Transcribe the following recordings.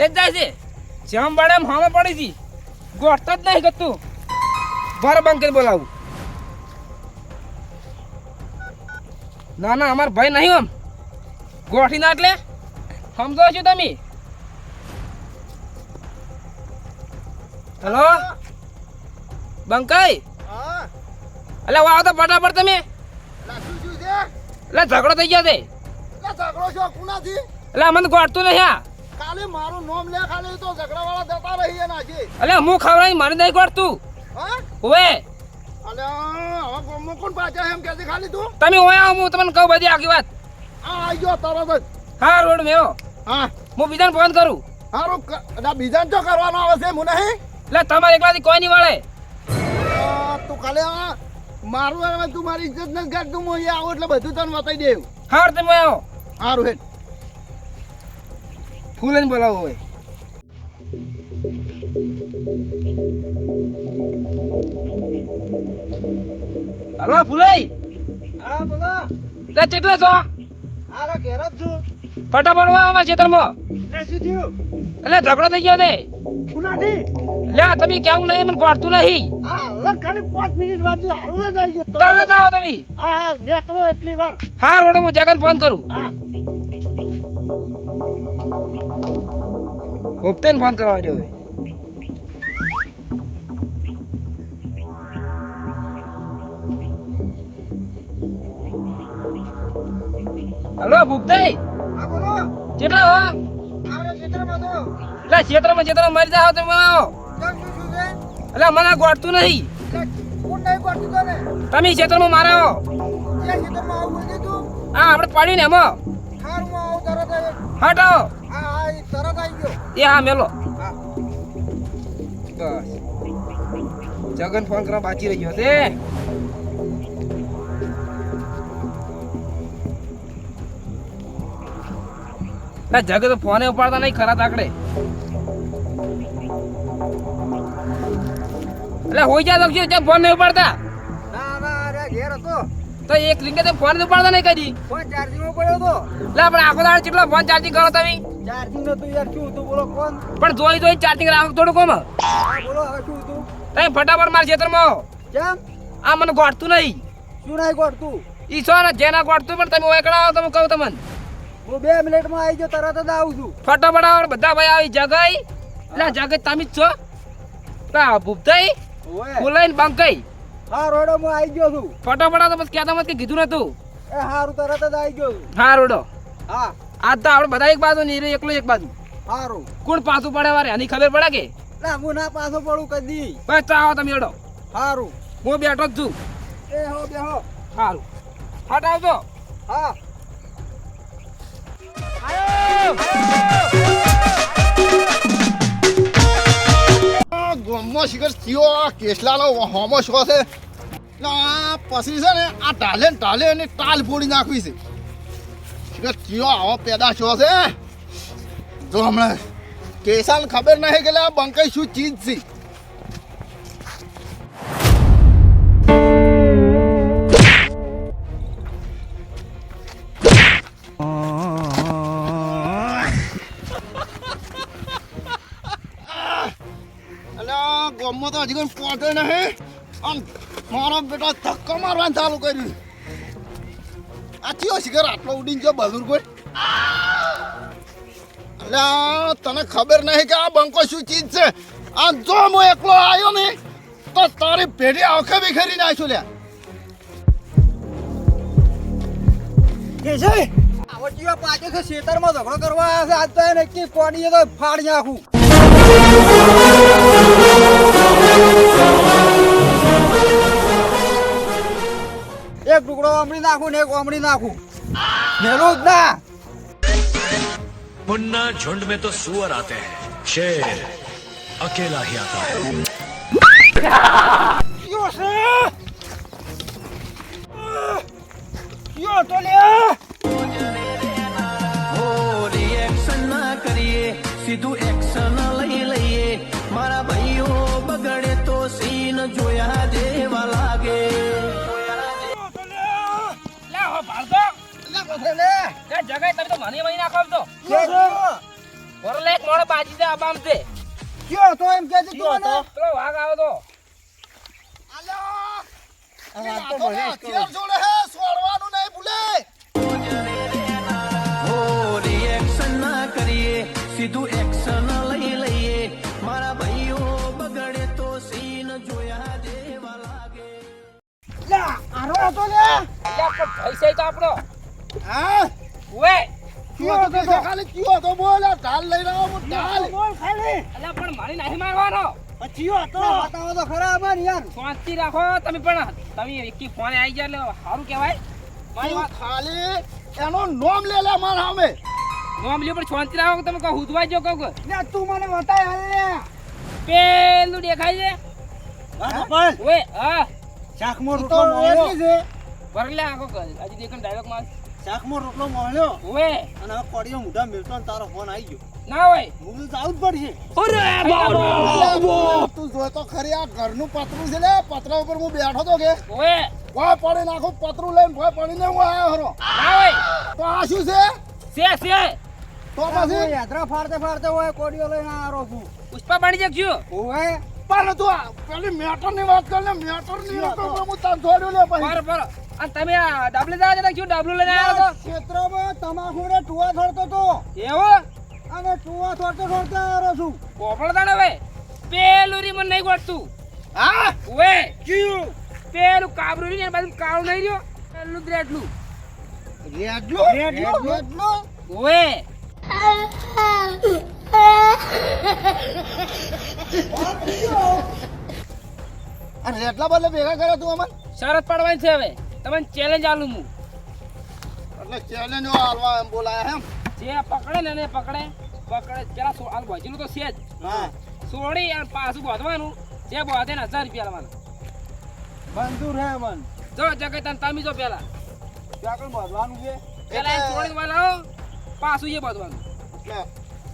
બધે જ જાય છે જેમ બળે એમ હામે પડી હતી ગોઠતો જ નહીં ગતું. ભર બંધ બોલાવું. ના ના અમાર ભાઈ નહીં આમ. ગોઠી ના એટલે? સમજો છો તમે? હેલો? બંકાઈ? એટલે વાવ તો ફટાફટ તમે. એટલે ઝઘડો થઈ ગયો છે. એટલે ઝઘડો છો કુનાથી? એટલે અમને ગોઠતું નહીં આ. ખાલી મારું નામ લે ખાલી તો ઝઘડા વાળા જતા રહી એના છે એટલે હું ખવડાવી મારે નહીં કરતું હા? ઓવે અલે હવે ગોમો કોણ પાછા એમ કે ખાલી તું. તમે ઓય આવો હું તમને કહું બધી આખી વાત. આ આવી ગયો તરત જ. હા રોડ મેવો હા. હું. બીજાને ફોન કરું. હારું એટલે બીજાને તો કરવાનો આવે છે હું નહીં? એટલે તમારે એકલાથી કોઈ નહીં વળે. તું ખાલી હા મારું તું મારી ઇજ્જત નથી કરતું હું અહીંયા આવું એટલે બધું તને બતાવી દેવું. હા તમે આવો. હારું હેડ. ફૂલને બોલાવો હોય. હલો ફૂલાઈ. હા બોલો. તે કેટલા છો? આરો ઘેર જ છું. ફટાફટ આવા ખેતરમાં લે શું થયું? એટલે ઝઘડો થઈ ગયો ને. કુનાથી લે તમે કેવું નહીં મને ગોઠતું નહીં. હા હવે ખાલી 5 મિનિટ બાદ હારું જ આવી ગયો આવો તમે. હા નીકળો એટલી વાર. હા રોડ હું જગન ફોન કરું. હા. ગુપ્તેન ફોન કરવા જોઈએ હલો ગુપ્તાઈ કેટલા એટલે ક્ષેત્રમાં ક્ષેત્રમાં મરી જાઓ તમે. એટલે મને ગોઠતું નહીં. તમે ક્ષેત્રમાં મારા. હા આપણે પાડી ને એમાં. જ. હટાવો એ તરત આવી ગયો એ હા મેલો. બસ જગન ફોન કરવા બાકી રહી ગયો. તે ના જગ તો ફોને ઉપાડતા નહીં ખરા તાકડે. એટલે હોઈ જાય તો ત્યાં ફોન નહીં ઉપાડતા. ના ના અરે ઘેર હતો. તો એક રીંગે તો ફોન ઉપાડતા નહીં કદી. ફોન ચાર્જિંગ પડ્યો હતો. એટલે આપણે આખો દાડ કેટલો ફોન ચાર્જિંગ કરો તમે? ચાર્જિંગ નતું યાર શું હતું? બોલો કોણ? પણ જોઈ જોઈ ચાર્જિંગ રાખો થોડું કોમ બોલો હવે શું હતું? તમે ફટાફટ માર આવો. કેમ? આ મને ગોઠતું નહીં. શું નહીં કરતું ઈ છો ને જેના ગોઠતું પણ તમે આવો તમે કહું તમને. હું બે મિનિટમાં આવી ગયો તરત જ આવું છું. ફટાફટ આવો બધા ભાઈ આવી જગાઈ. એટલે જગત તમે જ છો. તા ભૂપતાઈ ફૂલાઈને બંકાઈ હા રોડો હું આવી ગયો છું. ફટાફટ તો બસ કહેતા મત કે કીધું નતું. એ હારું તરત જ આવી ગયો છું. હા રોડો. હા. આજ તો આપણે બધા એક બાજુ ને એકલો એક બાજુ. સારું કોણ પાછું પડે વારે? આની ખબર પડે કે? ના હું ના પાછું પડું કદી. બસ તો આવો તમે એડો સારું હું બેઠો જ છું. એ હો બેહો સારું હાટ આવજો. હા. ગમો શિખર થયો કેસલાનો હોમો શો છે? ના પછી છે ને આ ટાલે ટાલે અને ટાલ ફોડી નાખવી છે. શિખર કયો આવો પેદા છો છે? જો હમણાં કેસાને ખબર નહીં કે આ બંકાઈ શું ચીજ છે. ગમો તો હજી કોઈ પહોંચે નહીં. આમ મારો બેટા ધક્કો મારવાનું ચાલુ કર્યું. આ ચિયો શિખર આટલો ઉડીને જો બદુર કોઈ. અલ્યા, તને ખબર નહીં કે આ બંકો શું ચીજ છે? આ જો હું એકલો આવ્યો ને, તો તારી પેઢી આંખે બી નાખ્યું લ્યા. કે છે આવટીઓ પાછો છે શેતરમાં ઝઘડો કરવા આવ્યા છે, આજ તો એને કે કોડીએ તો ફાડી નાખું. એક ટુકડો અમડી નાખું ને એક અમડી નાખું મેલું જ ના मुन्ना झुंड में तो सुअर आते हैं शेर अकेला ही आता है કયો છે કયો તો લે રિએક્શન ના કરીએ મને વહી નાખો તો? વરલે એક મોણો બાજી દે આબામ દે. કયો તો એમ કે છે તું મને? પેલો વાગ આવ્યો તો. અલ્યા આ તો મને જ જોડે હે સોડવાનું નહીં ભૂલે. ઓ રિએક્શન ના કરીએ સીધું એક્શન લઈ લઈએ. મારા ભાઈઓ બગડે તો સીન જોયા દેવા લાગે. લા આરો હતો લે. લે પૈસા તો આપણો. હા? ઓએ કયો હતો ખાલી કયો હતો બોલ ઢાલ લઈ રહ્યો ઢાલ. બોલ ખાલી. એટલે પણ મારી નહીં મારવાનો પછીયો હતો. બતાવો તો ખરા અમર યાર. શાંતિ રાખો તમે પણ તમે એકી ફોને આવી જાય એટલે સારું કહેવાય. મારી વાત ખાલી? એનું નામ લે લે માર સામે. નોમ લે પણ શાંતિ રાખો તમે કહો હુદવાઈ જો કહું તું મને બતાય હાલ પેલું દેખાય છે? ઓએ હા. શાકમો તો રોટલો છે. ભરલે આખો કર હજી દેખન ડાયલોગમાં. શાકમો રોટલો મળ્યો. ઓએ અને હવે કોડીઓ મોઢા મેલતો ને તારો ફોન આવી ગયો. ના હોય. હું તો જાવું જ પડશે. અલ્યા, તું જોઈ તો ખરી આ ઘરનું પતરું છે લે. પતરા ઉપર હું બેઠો તો કે? ઓએ ભોય પડી નાખું પતરું લઈને ભોય પડીને હું આવ્યો હરો. ના હોય. તો આ શું છે? છે છે. તો પછી? યાત્રા ફાડતે ફાડતે હોય કોડીઓ લઈને આરો છું. પુષ્પા પાણી જગજો ઓએ પણ તું આ પેલી મેટરની વાત કર ને મેટરની વાત કર? હું તને છોડ્યું લે પછી. પર પર. અને તમે આ ડાબલે જવા જતા ક્યું ડાબલું લઈને આવ્યો ક્ષેત્રમાં તમાકુ ને ટુવા થોડતો તો. એવો? અને ટુવા થોડતો થોડતો આવ્યો છું. પોપડ દાડે હવે. પેલું રી મને નહીં ગોઠતું. હા? ઓએ ક્યું? પેલું કાબરું ને બાજુ કાળું નહીં રહ્યો. પેલું જ રેટલું રેડલું? રેડલું? ઓએ અને એટલા બદલે ભેગા કર્યા તું અમન શરત પાડવાની છે હવે. તમને ચેલેન્જ આલું હું. એટલે ચેલેન્જ આલવા એમ બોલાયા એમ? જે પકડે ને એને પકડે. પકડે. પેલા સો હાલ ભજીનું તો છે જ. હા. સોડી અને પાછું બોધવાનું. જે બોધે ને હજાર રૂપિયા લેવાના બંધુ રે મન. જો જગે તને તામી જો પેલા. ત્યાં બોધવાનું છે. પેલા એ સોડી વાળા પાછું એ બોધવાનું. એટલે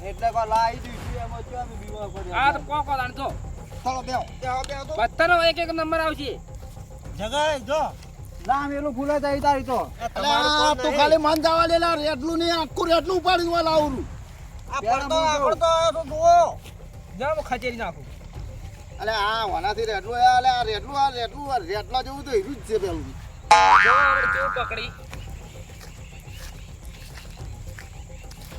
એટલે કો લાઈ દીધું એમ જ અમે બીમાર પડ્યા આ તો કોકો દાણ જો. ચાલો બેહો. બેહો બેહો તો. બધાનો એક એક નંબર આવશે. જગાય જો. નામ એલું ભૂલે જાય તારી તો. તું ખાલી મન જવા લેલા રેટલું નહીં આખું રેટલું ઉપાડી હું લાવું આ પડતો આગળ તો જુઓ? જાઓ ખચેરી નાખું. અલે આ વનાથી રેટલું અલે આ રેટલું આ રેટલું આ રેટલા જેવું તો હીરું જ છે પેલું. કેવું પકડી.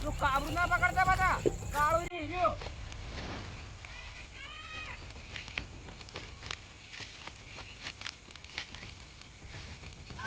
તું કાબરું ના પકડતા બધા. કાળું નહીં જો આ રૂપિયા કેસાન રેડું આટલું નહીં પડતું હોય આ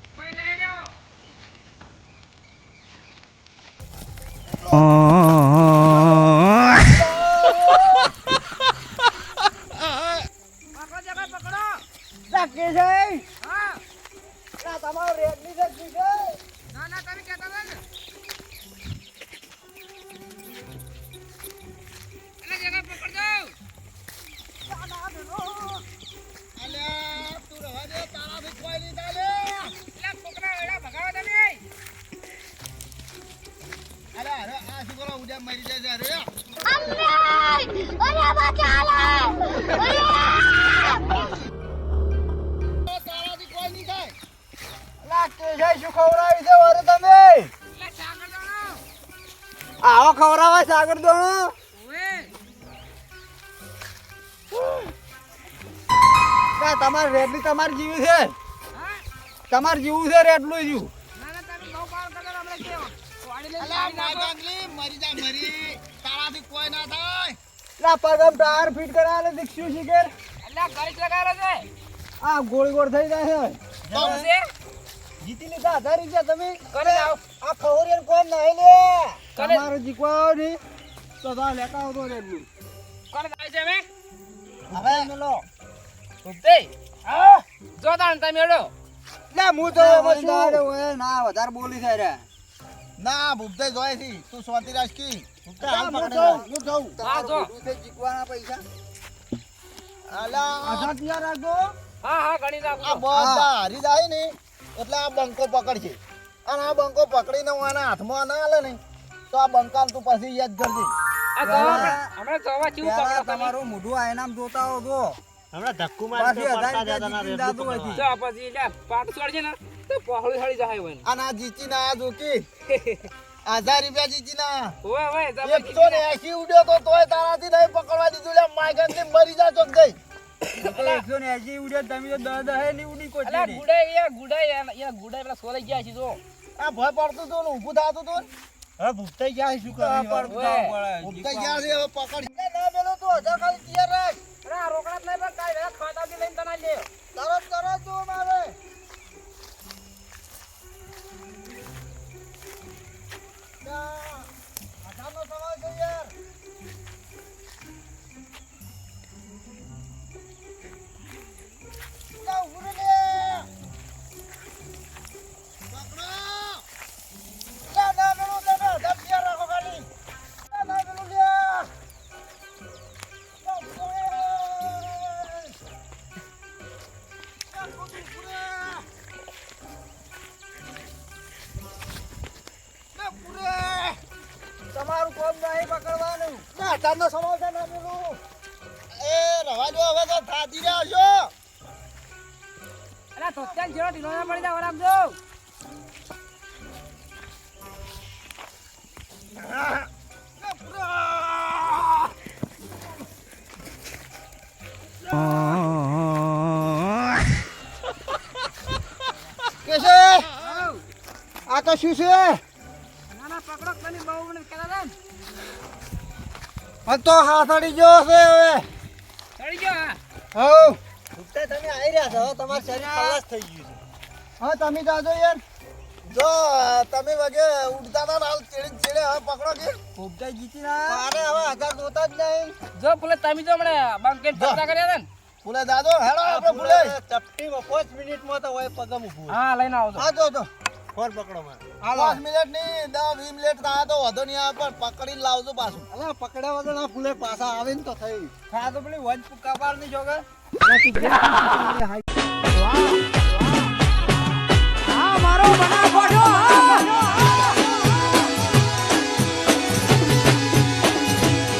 શું ખવડાવી છે વરે તમે. આવો ખવડાવે સાગર દોણો. તમારે રેડલી તમારે જીવી છે. તમારે જીવું છે રેડલું જીવ. પગમ ટાયર ફિટ કરાવે દીક્ષુ શિખર. ગોળ ગોળ થઈ જાય છે? જીતી લીધા હજાર રૂપિયા તમે કરે આવ આ ખવરિયન કોણ નહીં લે તમારો તમારો જીકવા નહીં તો તા લેતા આવતો રેડલું કોણ થાય છે મે હવે? મેલો ઉભતે હા? જો તાણ તમે એડો લે હું તો એમ જ છું. ના વધારે બોલી થાય રે. ના ભૂપતે જોય છે તું સ્વાતિ રાખ. કી હાલ પકડે હું જાઉં. હા જો. જીકવાના પૈસા? અલા આધાર તૈયાર રાખજો હા હા ગણી આ નાખો બધા હારી જાય ને. એટલે આ બંકો પકડશે અને આ બંકો પકડીને હું આના હાથમાં ના આલે ને તો આ બંકાન તું પછી યાદ કરજે. હમણાં જવા કેવું પકડો તમારું મોઢું આયનામ જોતા હો જો હમણાં ધક્કુ મારી હજાર રૂપિયા જીતીને જાતું હોય છે. જો પછી લે પાટ છોડજે ને તો પહોળી હળી જાય હોય અને આ જીચી ના આ જોકી. હજાર રૂપિયા જીચી ના ઓય ઓય એકસો ને એસી ઉડ્યો તો તોય તારાથી નહીં પકડવા દીધું લે માયગનથી મરી જા ચોક જઈ. તો એકસો ને એસી ઉડ્યા તમે તો દહ દહે ની ઉડી કોઈ અલા ગુડાઈ એ ગુડાઈ એ ગુડાઈ પેલા સોલાઈ ગયા છે જો. આ ભય પડતું તું ને ઊભું થતું તું હવે ભૂખતાઈ જાય શું કરે? પર ગયા છે હવે પકડ. ના પેલો તું હજાર ખાલી તૈયાર રાખ. રોકડા જ પણ કાંઈ વેલા લઈને તને લે તરત રવા દો હવે તો થાકી રહ્યા છો? અલા તો ત્યાં જેવો ઢીલો ના પડી જાય રાખજો કે છે? આ તો શું છે? ના ના પકડો તમે બહુ મને કરા દે આ તો હાથડી જો છે હવે. સડી ગયો હા. હવ ભૂખતાઈ તમે આવી રહ્યા છો. તમારું શરીર ખલાસ થઈ ગયું છે. હા તમે જાજો યાર. જો તમે વગે ઉડતા ના લાલ ચેડી ચેડે હવે પકડો કે. પોપટાઈ જીતી ના અરે હવે હજાર જોતા જ નહીં. જો ભૂલે તમે જો મને બંકેટ ફરતા કર્યા ને. ફૂલે દાદો હેડો આપણે ફૂલે ચપટીમાં પાંચ મિનિટમાં તો હોય પગમ ઊભો હા લઈને આવજો. હા જો જો. ફોન પકડો મારે પાંચ મિનિટની દસ વીસ મિનિટ થાય તો વધુ નહીં આવે પણ પકડીને લાવજો પાછું. અલા પકડ્યા વગર આ ફૂલે પાછા આવે ને તો થઈ. હા તો પેલી વંચ કપાળની જોગે? આ મારો બના ખોટો